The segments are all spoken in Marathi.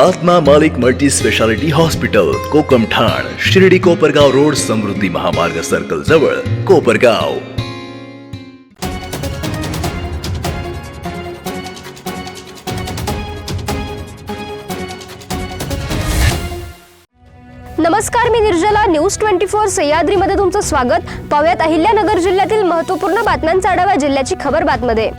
आत्मा मालिक मल्टी स्पेशालिटी हॉस्पिटल कोकम ठाण शिर्डी कोपरगाव रोड समृद्धी महामार्ग सर्कल जवळ कोपरगाव. नमस्कार मी निर्जला. न्यूज ट्वेंटी फोर सह्याद्रीमध्ये तुमचं स्वागत. पाहुयात अहिल्यानगर जिल्ह्यातील महत्त्वपूर्ण बातम्यांचा आढावा जिल्ह्याची खबर बातमध्ये.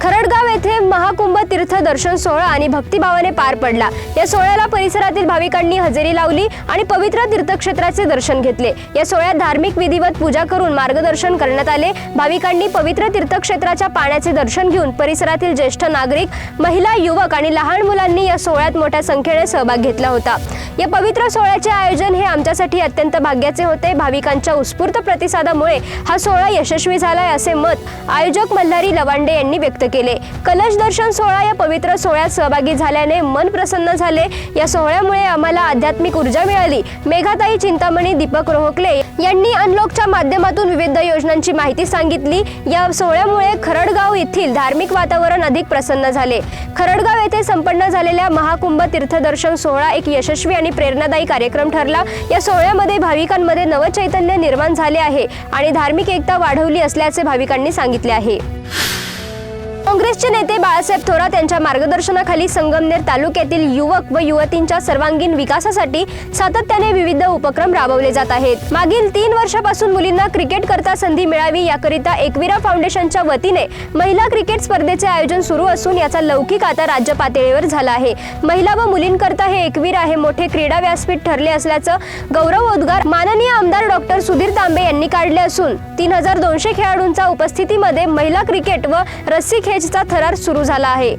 खरडगाव येथे महाकुंभ तीर्थ दर्शन सोहळा आणि भक्तिभावाने पार पडला. या सोहळ्याला परिसरातील भाविकांनी हजेरी लावली आणि पवित्र तीर्थक्षेत्राचे दर्शन घेतले. या सोहळ्यात धार्मिक विधिवत पूजा करून मार्गदर्शन करण्यात आले. भाविकांनी पवित्र तीर्थक्षेत्राच्या पाण्याचे दर्शन घेऊन परिसरातील ज्येष्ठ नागरिक महिला युवक आणि लहान मुलांनी या सोहळ्यात मोठ्या संख्येने सहभाग घेतला होता. या पवित्र सोहळ्याचे आयोजन हे आमच्यासाठी अत्यंत भाग्याचे होते. भाविकांच्या उत्स्फूर्त प्रतिसादामुळे हा सोहळा यशस्वी झालाय असे मत आयोजक मल्हारी लवांडे यांनी व्यक्त केले. कलश दर्शन सोहळा या पवित्र सोहळ्यात सहभागी झाल्याने मन प्रसन्न झाले. या सोहळ्यामुळे आम्हाला आध्यात्मिक ऊर्जा मिळाली. मेघाताई चिंतामणी दीपक रोहकले यांनी अनलॉकच्या माध्यमातून विविध योजनांची माहिती सांगितली. या सोहळ्यामुळे खरडगाव येथील धार्मिक वातावरण अधिक प्रसन्न झाले. खरडगाव येथे संपन्न झालेल्या महाकुंभ तीर्थदर्शन सोहळा एक यशस्वी आणि प्रेरणादायी कार्यक्रम ठरला. या सोहळ्यामध्ये भाविकांमध्ये नवचैतन्य निर्माण झाले आहे आणि धार्मिक एकता वाढवली असल्याचे भाविकांनी सांगितले आहे. काँग्रेसचे नेते बाळासाहेब थोरात यांच्या मार्गदर्शनाखाली संगमनेर तालुक्यातील युवक व युवतींच्या सर्वांगीण विकासासाठी सातत्याने विविध उपक्रम राबवले जात आहेत. मागील तीन वर्षापासून मुलींना क्रिकेट करता संधी मिळावी याकरिता एकविरा फाउंडेशनच्या वतीने महिला क्रिकेट स्पर्धेचे आयोजन सुरू असून याचा लौकिक आता राज्य पातळीवर झाला आहे. महिला व मुलींकरता हे एकवीर हे मोठे क्रीडा व्यासपीठ ठरले असल्याचं गौरव उद्गार माननीय आमदार डॉक्टर सुधीर तांबे यांनी काढले असून तीन हजार दोनशे खेळाडूंच्या उपस्थितीमध्ये महिला क्रिकेट व रस्सी खेचचा थरार सुरू झाला आहे.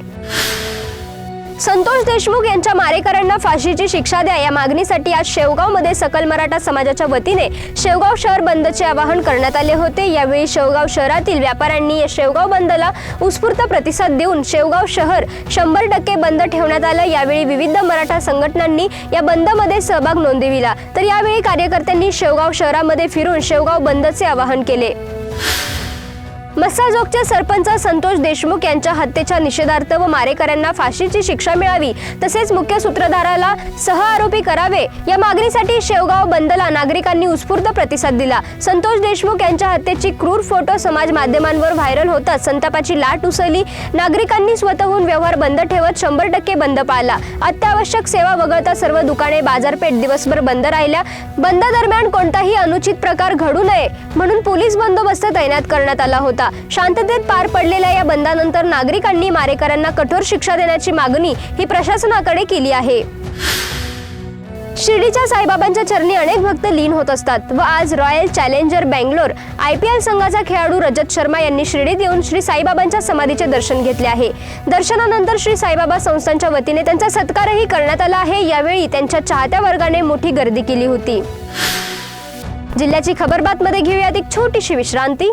संतोष देशमुख यांच्या मारेकऱ्यांना फाशीची शिक्षा द्या या मागणीसाठी आज शेवगावमध्ये सकल मराठा समाजाच्या वतीने शेवगाव शहर बंदचे आवाहन करण्यात आले होते. यावेळी शेवगाव शहरातील व्यापाऱ्यांनी या शेवगाव बंदला उत्स्फूर्त प्रतिसाद देऊन शेवगाव शहर शंभर टक्के बंद ठेवण्यात आलं. यावेळी विविध मराठा संघटनांनी या बंदमध्ये सहभाग नोंदविला. तर यावेळी कार्यकर्त्यांनी शेवगाव शहरामध्ये फिरून शेवगाव बंदचे आवाहन केले. मस्साजोगचे सरपंच संतोष देशमुख यांच्या हत्येच्या निषेधार्थ व मारेकऱ्यांना फाशीची शिक्षा मिळावी तसेच मुख्य सूत्रधाराला सह आरोपी करावे या मागणीसाठी शेवगाव बंदला नागरिकांनी उत्स्फूर्त प्रतिसाद दिला. संतोष देशमुख यांच्या हत्येची क्रूर फोटो समाज माध्यमांवर व्हायरल होताच संतापाची लाट उसळली. नागरिकांनी स्वतःहून व्यवहार बंद ठेवत शंभर टक्के बंद पाळला. अत्यावश्यक सेवा वगळता सर्व दुकाने बाजारपेठ दिवसभर बंद राहिल्या. बंद दरम्यान कोणताही अनुचित प्रकार घडू नये म्हणून पोलीस बंदोबस्त तैनात करण्यात आला होता. शांततेत पार पडलेल्या या बंदानंतर नागरिकांनी मारेकऱ्यांना कठोर शिक्षा देण्याची मागणी ही प्रशासनाकडे केली आहे. शिर्डीच्या साईबाबांच्या चरणी अनेक भक्त लीन होत असतात व आज Royal Challenger Bangalore I P L संघाचा खेळाडू रजत शर्मा यांनी शिर्डीत येऊन श्री साईबाबांच्या समाधीचे दर्शन घेतले आहे. दर्शनानंतर श्री साईबाबा संस्थांच्या वतीने त्यांचा सत्कारही करण्यात आला आहे. यावेळी त्यांच्या चाहत्या वर्गाने मोठी गर्दी केली होती. जिल्ह्याची खबरबातमध्ये घेऊयात एक छोटीशी विश्रांती.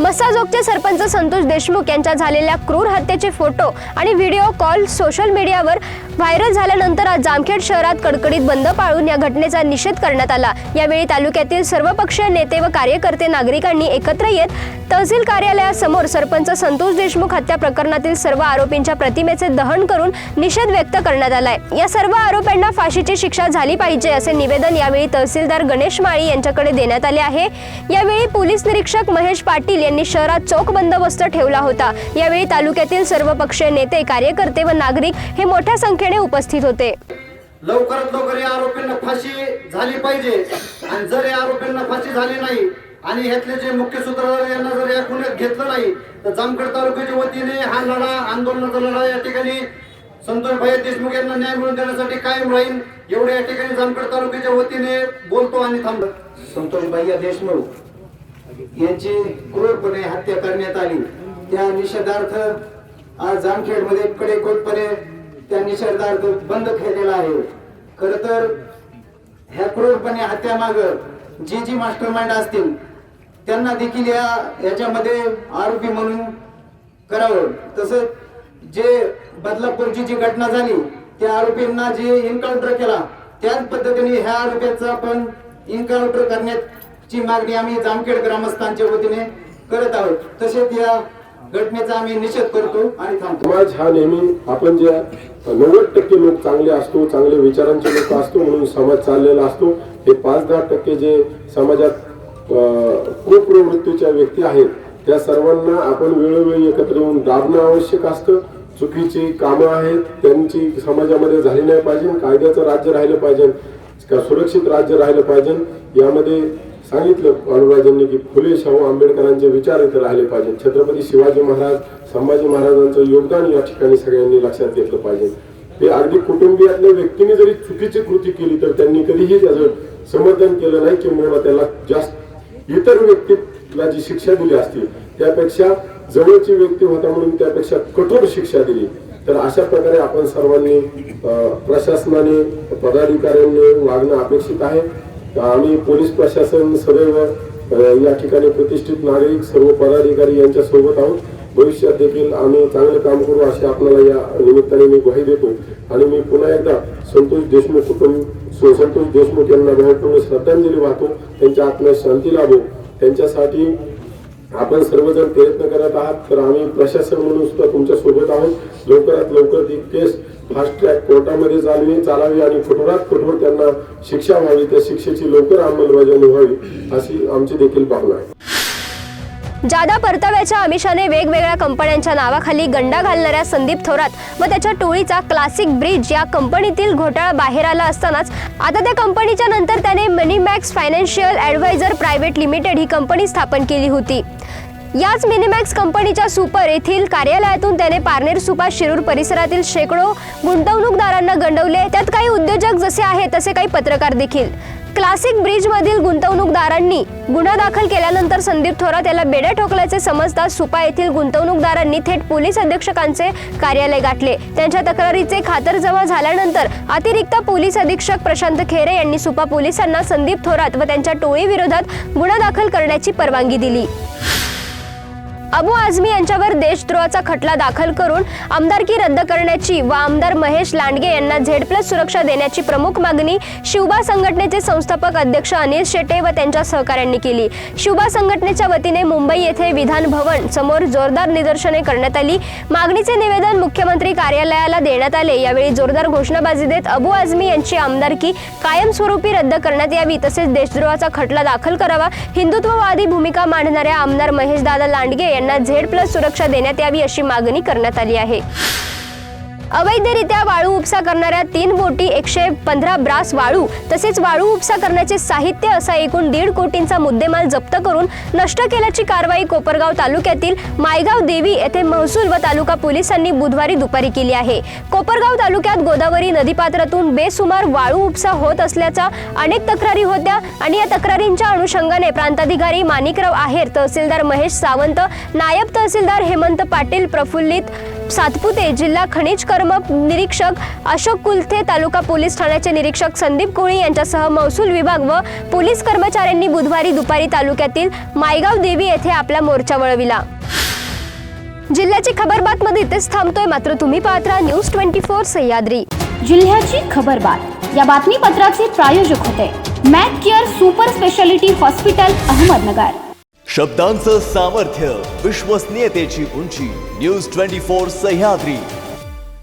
मसाजोगचे सरपंच संतोष देशमुख यांच्या झालेल्या क्रूर हत्येचे फोटो आणि व्हिडिओ कॉल सोशल मीडियावर व्हायरल झाल्यानंतर आज जामखेड शहरात कडकडीत बंद पाळून या घटनेचा निषेध करण्यात आला. यावेळी तालुक्यातील सर्वपक्षीय नेते व कार्यकर्ते नागरिकांनी एकत्र येत तहसील कार्यालयासमोर सरपंच संतोष देशमुख हत्या प्रकरणातील सर्व आरोपींच्या प्रतिमेचे दहन करून निषेध व्यक्त करण्यात आलाय. या सर्व आरोप्यांना फाशीची शिक्षा झाली पाहिजे असे निवेदन यावेळी तहसीलदार गणेश माळी यांच्याकडे देण्यात आले आहे. यावेळी पोलीस निरीक्षक महेश पाटील यांनी शहरात चोख बंदोबस्त ठेवला होता. यावेळी तालुक्यातील सर्व पक्षीय नेते कार्यकर्ते व नागरिक हे मोठ्या संख्येने उपस्थित होते. लवकरात लवकर या आरोपींना फाशी झाली पाहिजे. आणि जर या आरोपींना फाशी झाली नाही आणि ह्यातले जे मुख्य सूत्रधार यांना जर या गुन्ह्यात घेतलं नाही तर जामखेड तालुक्याच्या वतीने हा लढा आंदोलनाचा लढा या ठिकाणी संतोष भाई देशमुख यांना न्याय मिळवून देण्यासाठी कायम राहील. एवढे या ठिकाणी जामखेड तालुक्याच्या वतीने बोलतो आणि थांबतो. संतोष भाई देशमुख यांची क्रूरपणे हत्या करण्यात आली. त्या निषेधार्थ आज जामखेडमध्ये कडेकोटपणे त्या निषेधार्थ बंद केलेला आहे. खर तर ह्या क्रूरपणे हत्यामाग जी जी मास्टर माइंड असतील त्यांना देखील या याच्यामध्ये आरोपी म्हणून करावं. तसंच जे बदलापूरची जी घटना झाली त्या आरोपींना जे एन्काउंटर केला त्याच पद्धतीने ह्या आरोपीचा पण एन्काउंटर ची मागणी आम्ही जामखेड ग्रामस्थांच्या वतीने करत आहोत. तसेच या घटनेचा आम्ही निषेध करतो आणि थांबतो. समाज हा नेहमी आपण जे नव्वद टक्के लोक चांगले असतो चांगले विचारांचे लोक असतो म्हणून समाज चाललेला असतो हे पाच दहा टक्के जे समाजात कुप्रवृत्तीच्या व्यक्ती आहेत त्या सर्वांना आपण वेळोवेळी एकत्र येऊन दाबणं आवश्यक असतं. चुकीची कामं आहेत त्यांची समाजामध्ये झाली नाही पाहिजे कायद्याचं राज्य राहिलं पाहिजे का सुरक्षित राज्य राहिलं पाहिजे यामध्ये सांगितलं अनुराजांनी की फुले शाहू आंबेडकरांचे विचार इथे राहिले पाहिजेत. छत्रपती शिवाजी महाराज संभाजी महाराजांचं योगदान या ठिकाणी सगळ्यांनी लक्षात घेतलं पाहिजे. ते अगदी कुटुंबियातल्या व्यक्तीने जरी चुकीची कृती केली तर त्यांनी कधीही त्याचं समर्थन केलं नाही किंवा त्याला जास्त इतर व्यक्तीला जी शिक्षा दिली असती त्यापेक्षा जवळची व्यक्ती होता म्हणून त्यापेक्षा कठोर शिक्षा दिली. तर अशा प्रकारे आपण सर्वांनी अं, प्रशासनाने पदाधिकाऱ्यांनी वागणं अपेक्षित आहे. आम्ही पोलीस प्रशासन सदैव या ठिकाणी प्रतिष्ठित नागरिक सर्व पदाधिकारी यांच्या सोबत आहोत. भविष्यात देखील आम्ही चांगलं काम करू असे आपल्याला या निमित्ताने मी ग्वाही देतो. आणि मी पुन्हा एकदा संतोष देशमुख कुटुंब सो- संतोष देशमुख यांना महत्त्वपूर्ण श्रद्धांजली वाहतो. त्यांच्या आत्म्यात शांती लाभो. त्यांच्यासाठी आपण सर्वजण प्रयत्न करत आहात. तर आम्ही प्रशासन म्हणून सुद्धा तुमच्यासोबत आहोत. लवकरात लवकर ती केस फास्ट ट्रॅक कोर्टामध्ये चालवी चालावी आणि कठोरात कठोर त्यांना शिक्षा व्हावी त्या शिक्षेची लवकर अंमलबजावणी व्हावी अशी आमची देखील भावना आहे. जादा परताव्याच्या आमिषाने वेगवेगळ्या कंपन्यांच्या नावाखाली गंडा घालणाऱ्या संदीप थोरात व त्याच्या टोळीचा क्लासिक ब्रिज या कंपनीतील घोटाळा बाहेर आला असतानाच आता त्या कंपनीच्या नंतर त्याने Money Max financial adviser private limited ही कंपनी स्थापन केली होती. याच मिनिमॅक्स कंपनीच्या सुपर येथील कार्यालयातून त्याने पारनेर सुपा शिरूर परिसरातील शेकडो गुंतवणूकदारांना गंडवले. त्यात काही उद्योजक जसे आहेत तसे काही पत्रकार देखील. क्लासिक ब्रिजमधील गुंतवणूकदारांनी गुन्हा दाखल केल्यानंतर संदीप थोरात याला बेड्या ठोकल्याचे समजताच सुपा येथील गुंतवणूकदारांनी थेट पोलीस अधीक्षकांचे कार्यालय गाठले. त्यांच्या तक्रारीचे खातरजमा झाल्यानंतर अतिरिक्त पोलीस अधीक्षक प्रशांत खेरे यांनी सुपा पोलिसांना संदीप थोरात व त्यांच्या टोळीविरोधात गुन्हा दाखल करण्याची परवानगी दिली. अबू आझमी यांच्यावर देशद्रोहाचा खटला दाखल करून आमदारकी रद्द करण्याची व आमदार महेश लांडगे यांना झेड प्लस सुरक्षा देण्याची प्रमुख मागणी शिवबा संघटनेचे संस्थापक अध्यक्ष अनिल शेटे व त्यांच्या सहकाऱ्यांनी केली. शिवबा संघटनेच्या वतीने मुंबई येथे विधान भवन समोर जोरदार निदर्शने करण्यात आली. मागणीचे निवेदन मुख्यमंत्री कार्यालयाला देण्यात आले. यावेळी जोरदार घोषणाबाजी देत अबू आझमी यांची आमदारकी कायमस्वरूपी रद्द करण्यात यावी तसेच देशद्रोहाचा खटला दाखल करावा. हिंदुत्ववादी भूमिका मांडणाऱ्या आमदार महेशदादा लांडगे यांना झेड प्लस सुरक्षा देण्यात यावी अशी मागणी करण्यात आली आहे. अवैधरित्या वाळू उपसा करणाऱ्या तीन बोटी एकशे पंधरा ब्रास वाळू तसेच वाळू उपसा करण्याचे साहित्य असा एकूण दीड कोटींचा मुद्देमाल जप्त करून नष्ट केल्याची कारवाई कोपरगाव तालुक्यातील मायगाव देवी येथे महसूल व तालुका पोलिसांनी बुधवारी दुपारी केली आहे. कोपरगाव तालुक्यात गोदावरी नदीपात्रातून बेसुमार वाळू उपसा होत असल्याच्या अनेक तक्रारी होत्या आणि या तक्रारींच्या अनुषंगाने प्रांताधिकारी माणिकराव आहेर तहसीलदार महेश सावंत नायब तहसीलदार हेमंत पाटील प्रफुल्लित सातपुते जिल्हा खनिज कर्म निरीक्षक अशोक कुलथे तालुका पोलीस ठाण्याचे निरीक्षक संदीप कोळी यांच्यासह महसूल विभाग व पोलीस कर्मचाऱ्यांनी बुधवारी दुपारी तालुक्यातील मायगाव देवी येथे आपला मोर्चा वळविला. जिल्ह्याची खबर बातमध्ये इथेच थांबतोय मात्र तुम्ही पाहत राहा न्यूज ट्वेंटी फोर सह्याद्री. जिल्ह्याची खबरबात या बातमीपत्राचे प्रायोजक होते Mac Care super speciality hospital Ahmednagar. शब्दांचं सामर्थ्य विश्वसनीयतेची उंची. News twenty four Sahyadri